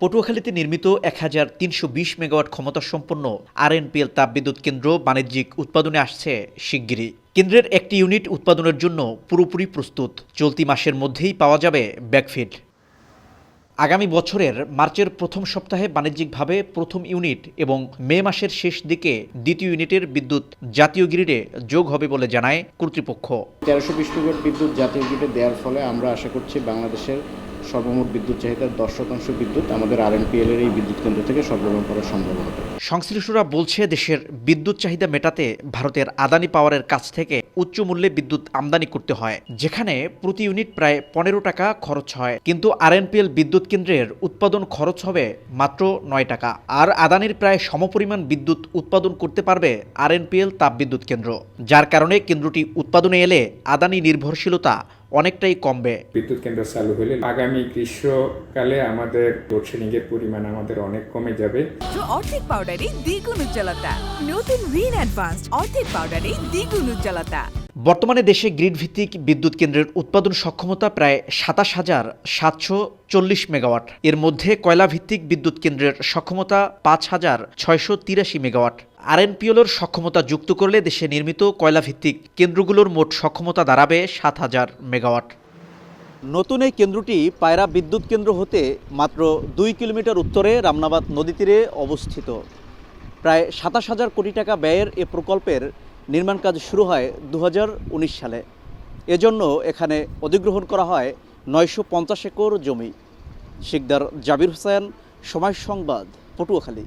পটুয়াখালীতে নির্মিত এক হাজার তিনশো বিশ মেগাওয়াট ক্ষমতা সম্পন্ন আরএনপিএল তাপবিদ্যুৎ কেন্দ্র বাণিজ্যিক উৎপাদনে আসছে শিগগিরই। কেন্দ্রের একটি ইউনিট উৎপাদনের জন্য পুরোপুরি প্রস্তুত। চলতি মাসের মধ্যেই পাওয়া যাবে ব্যাকফিড আগামী বছরের মার্চের প্রথম সপ্তাহে বাণিজ্যিকভাবে প্রথম ইউনিট এবং মে মাসের শেষ দিকে দ্বিতীয় ইউনিটের বিদ্যুৎ জাতীয় গ্রিডে যোগ হবে বলে জানায় কর্তৃপক্ষ। তেরোশো বিশ মেগাওয়াট বিদ্যুৎ জাতীয় গ্রিডে দেওয়ার ফলে আমরা আশা করছি বাংলাদেশের সর্বমোট বিদ্যুৎ চাহিদার দশ শতাংশ বিদ্যুৎ আমাদের আরএনপিএল এর এই বিদ্যুৎ কেন্দ্র থেকে সরবরাহ সম্ভব হবে। সংশ্লিষ্টরা বলছে, দেশের বিদ্যুৎ চাহিদা মেটাতে ভারতের আদানি পাওয়ারের কাছ থেকে উচ্চ মূল্যে বিদ্যুৎ আমদানি করতে হয়, যেখানে প্রতি ইউনিট প্রায় পনেরো টাকা খরচ হয়। কিন্তু আর আরএনপিএল বিদ্যুৎ কেন্দ্রের উৎপাদন খরচ হবে মাত্র নয় টাকা। আর আদানির প্রায় সমপরিমাণ বিদ্যুৎ উৎপাদন করতে পারবে আর আরএনপিএল তাপবিদ্যুৎ কেন্দ্র। যার কারণে কেন্দ্রটি উৎপাদনে এলে আদানি নির্ভরশীলতা অনেকটাই কমবে। বিদ্যুৎ কেন্দ্র চালু হলে আগামী গ্রীষ্মকালে আমাদের লোডশেডিং এর পরিমাণ আমাদের অনেক কমে যাবে। অর্ধেক পাউডারে দ্বিগুণ উজ্জ্বলতা। নতুন রিন অ্যাডভান্সড অর্ধেক পাউডারে দ্বিগুণ উজ্জ্বলতা। বর্তমানে দেশে গ্রিড ভিত্তিক বিদ্যুৎ কেন্দ্রের উৎপাদন সক্ষমতা প্রায় সাতাশ হাজার সাতশো চল্লিশ মেগাওয়াট। এর মধ্যে কয়লা ভিত্তিক বিদ্যুৎ কেন্দ্রের সক্ষমতা পাঁচ হাজার ছয়শো তিরাশি মেগাওয়াট। আরএনপিএলের সক্ষমতা যুক্ত করলে দেশে নির্মিত কয়লা ভিত্তিক কেন্দ্রগুলোর মোট সক্ষমতা দাঁড়াবে সাত হাজার মেগাওয়াট। নতুন এই কেন্দ্রটি পায়রা বিদ্যুৎ কেন্দ্র হতে মাত্র দুই কিলোমিটার উত্তরে রামনাবাদ নদী তীরে অবস্থিত। প্রায় সাতাশ হাজার কোটি টাকা ব্যয়ের এ প্রকল্পের নির্মাণ কাজ শুরু হয় দু হাজার উনিশ সালে। এজন্য এখানে অধিগ্রহণ করা হয় নয়শো পঞ্চাশ একর জমি। শিকদার জাবির হোসেন, সময় সংবাদ, পটুয়াখালী।